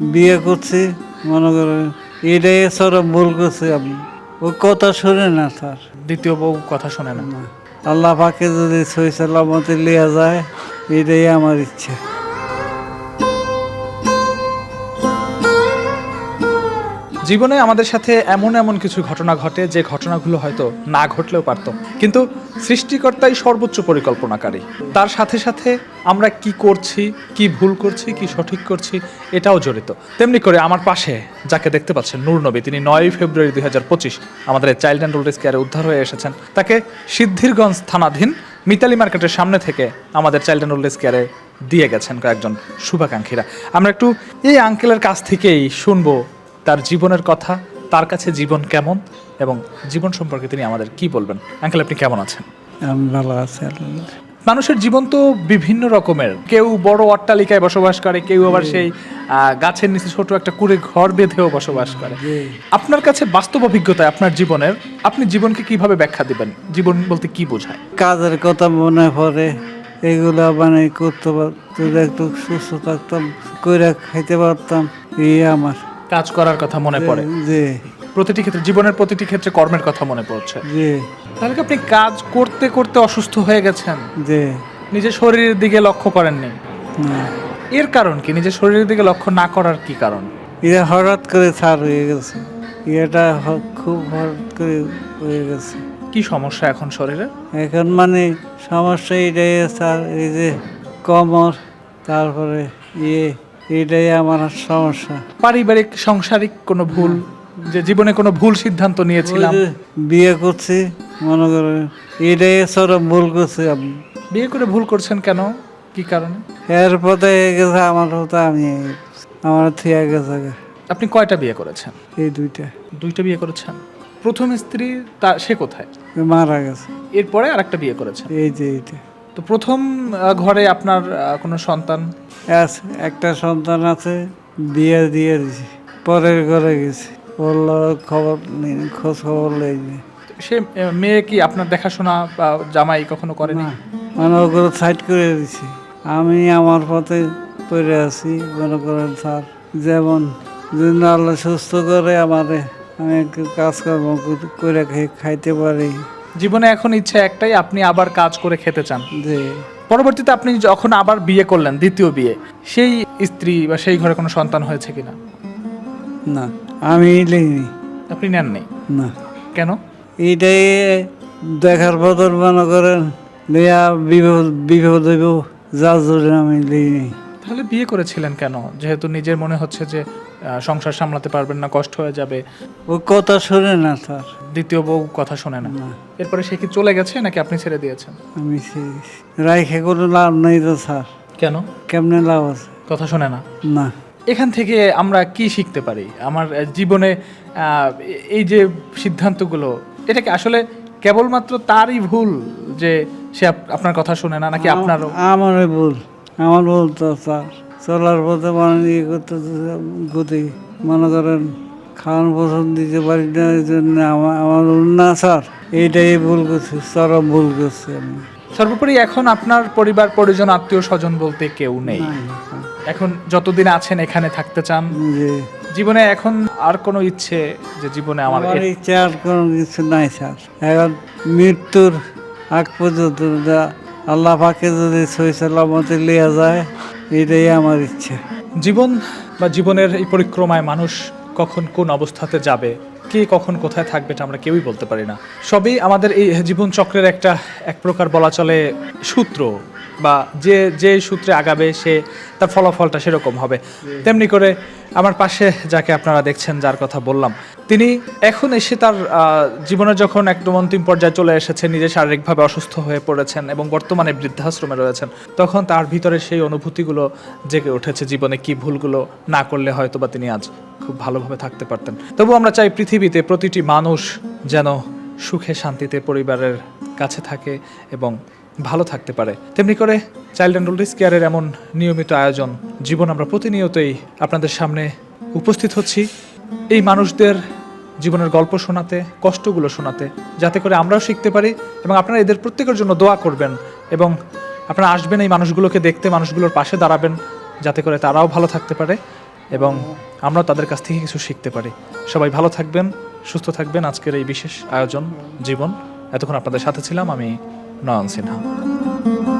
বিয়ে করছি মনে করেন এটাই সরব ভুল করছি আমি। ও কথা শুনে না স্যার। দ্বিতীয় বউ কথা শোনে না। না। আল্লাহ পাকে যদি সই সালামতে লিয়া যায় এটাই আমার ইচ্ছা। জীবনে আমাদের সাথে এমন এমন কিছু ঘটনা ঘটে, যে ঘটনাগুলো হয়তো না ঘটলেও পারতো। কিন্তু সৃষ্টিকর্তাই সর্বোচ্চ পরিকল্পনাকারী। তার সাথে সাথে আমরা কি করছি, কি ভুল করছি, কি সঠিক করছি, এটাও জড়িত। তেমনি করে আমার পাশে যাকে দেখতে পাচ্ছেন নূর নবী, তিনি নয়ই ফেব্রুয়ারি দুই হাজার পঁচিশ আমাদের চাইল্ড অ্যান্ড ওল্ড কেয়ারে উদ্ধার হয়ে এসেছেন। তাকে সিদ্ধিরগঞ্জ থানাধীন মিতালি মার্কেটের সামনে থেকে আমাদের চাইল্ড অ্যান্ড ওল্ড কেয়ারে দিয়ে গেছেন কয়েকজন শুভাকাঙ্ক্ষীরা। আমরা একটু এই আঙ্কেলের কাছ থেকেই শুনব তার জীবনের কথা তার কাছে জীবন কেমন এবং জীবন সম্পর্কে তিনি আমাদের কি বলবেন? আঙ্কেল আপনি কেমন আছেন? আমি ভালো আছি মানুষের জীবন তো বিভিন্ন রকমের। কেউ বড় অট্টালিকায় বসবাস করে কেউ আবার সেই গাছের নিচে ছোট একটা কুড়ে ঘর বেঁধেও বসবাস করে। আপনার কাছে বাস্তব অভিজ্ঞতায় আপনার জীবনের আপনি জীবনকে কীভাবে ব্যাখ্যা দিবেন? জীবন বলতে কি বোঝায়? কাজের কথা মনে পড়ে এগুলো মানে করতে পারতো একটু সুস্থ থাকতাম কইরা খাইতে পারতাম এই আমার। কাজ করার কথা মনে পড়ে। জি প্রতিটি ক্ষেত্রে জীবনের প্রতিটি ক্ষেত্রে কর্মের কথা মনে পড়ছে। জি। তাহলে কি আপনি কাজ করতে করতে অসুস্থ হয়ে গেছেন? জি। নিজের শরীরের দিকে লক্ষ্য করেননি? না। এর কারণ কি? নিজের শরীরের দিকে লক্ষ্য না করার কি কারণ? এটা হঠাৎ করে ছাড় হয়ে গেছে। এটা খুব হঠাৎ করে হয়ে গেছে। কি সমস্যা এখন শরীরে? এখন মানে সমস্যা এটাই স্যার এই যে কমর তারপরে ইয়ে এটাই আমার সমস্যা। পারিবারিক সাংসারিক কোনো ভুল? যে জীবনে কোনো ভুল সিদ্ধান্ত নিয়েছিলাম? বিয়ে করছি মনে করেন এটাই সরব ভুল করছি বিয়ে করে ভুল করছেন কেন? কি কারণে? এর পথে গেছে আমার হতো আমি আমার থিয়া গেছে আপনি কয়টা বিয়ে করেছেন? এই দুইটা। দুইটা বিয়ে করেছেন। প্রথম স্ত্রী তা সে কোথায়? মারা গেছে। এরপরে আরেকটা বিয়ে করেছেন? এই যে এইটা। তো প্রথম ঘরে আপনার কোনো সন্তান? আছে, একটা সন্তান আছে বিয়ে দিয়ে দিছি পরের ঘরে গেছি বলল খবর খোঁজ খবর নেই। সে মেয়ে কি আপনার দেখাশোনা বা জামাই কখনো করে না মানে ওগুলো সাইড করে দিছি। আমি আমার পথে পড়ে আছি মনে করেন স্যার যেমন আল্লাহ সুস্থ করে আমারে আমি একটু কাজকর্ম করে খাই- খাইতে পারি। জীবনে এখন ইচ্ছা একটাই আপনি আবার কাজ করে খেতে চান। যে পরবর্তীতে আপনি যখন আবার বিয়ে করলেন দ্বিতীয় বিয়ে সেই স্ত্রী বা সেই ঘরে কোনো সন্তান হয়েছে কিনা? না আমি লিখিনি আপনি নেননি? না। কেন? এইটাই দেখার বদল মনে করেন বিপদ হইব যার জন্য আমি লিখিনি তাহলে বিয়ে করেছিলেন কেন? যেহেতু নিজের মনে হচ্ছে যে সংসার সামলাতে পারবেন না কষ্ট হয়ে যাবে? ও কথা শুনে না স্যার। দ্বিতীয় বউ কথা শোনে না। এরপরে সে কি চলে গেছে নাকি আপনি ছেড়ে দিয়েছেন? আমি রাইখে কোনো লাভ নেই তো স্যার। কেন? কেমনে লাভ আছে? কথা শোনে না? না। এখান থেকে আমরা কি শিখতে পারি? আমার জীবনে আহ, এই যে সিদ্ধান্তগুলো এটা কি আসলে কেবলমাত্র তারই ভুল যে সে আপ- আপনার কথা শোনে না নাকি আপনারও? আমার ভুল। আমার ভুল তো স্যার। চলার পথে মানে ইয়ে করতে গতি মনে করেন খাওয়ান পছন্দ দিতে পারি না এই জন্য আমার আমার না স্যার এইটাই ভুল করছি চরম ভুল করছি আমি। সর্বোপরি এখন আপনার পরিবার পরিজন আত্মীয় স্বজন বলতে কেউ নেই। এখন যতদিন আছেন এখানে থাকতে চান। জীবনে এখন আর কোনো ইচ্ছে যে জীবনে আমার ইচ্ছে আর কোনো কিছু নাই স্যার। এখন মৃত্যুর আগ পর্যন্ত আল্লাহ পাকে যদি সই সালামতে লিয়া যায় এটাই আমার ইচ্ছা। জীবন বা জীবনের এই পরিক্রমায় মানুষ কখন কোন অবস্থাতে যাবে, কে কখন কোথায় থাকবে এটা আমরা কেউই বলতে পারি না। সবই আমাদের এই জীবন চক্রের একটা, এক প্রকার বলা চলে সূত্র। বা যে যে সূত্রে আগাবে সে, তার ফলাফলটা সেরকম হবে। তেমনি করে আমার পাশে যাকে আপনারা দেখছেন, যার কথা বললাম, তিনি এখন এসে তার জীবনে যখন একদম অন্তিম পর্যায়ে চলে এসেছে, নিজে শারীরিকভাবে অসুস্থ হয়ে পড়েছেন এবং বর্তমানে বৃদ্ধাশ্রমে রয়েছেন, তখন তার ভিতরে সেই অনুভূতিগুলো জেগে উঠেছে জীবনে কি ভুলগুলো না করলে হয়তো বা তিনি আজ খুব ভালোভাবে থাকতে পারতেন। তবু আমরা চাই পৃথিবীতে প্রতিটি মানুষ যেন সুখে শান্তিতে পরিবারের কাছে থাকে এবং ভালো থাকতে পারে। তেমনি করে চাইল্ড অ্যান্ড ওল্ড কেয়ারের এমন নিয়মিত আয়োজন জীবন আমরা প্রতিনিয়তই আপনাদের সামনে উপস্থিত হচ্ছি। এই মানুষদের জীবনের গল্প শোনাতে, কষ্টগুলো শোনাতে, যাতে করে আমরাও শিখতে পারি এবং আপনারা এদের প্রত্যেকের জন্য দোয়া করবেন এবং আপনারা আসবেন এই মানুষগুলোকে দেখতে, মানুষগুলোর পাশে দাঁড়াবেন যাতে করে তারাও ভালো থাকতে পারে এবং আমরাও তাদের কাছ থেকে কিছু শিখতে পারি। সবাই ভালো থাকবেন, সুস্থ থাকবেন। আজকের এই বিশেষ আয়োজন, জীবন, এতক্ষণ আপনাদের সাথে ছিলাম আমি 让心疼。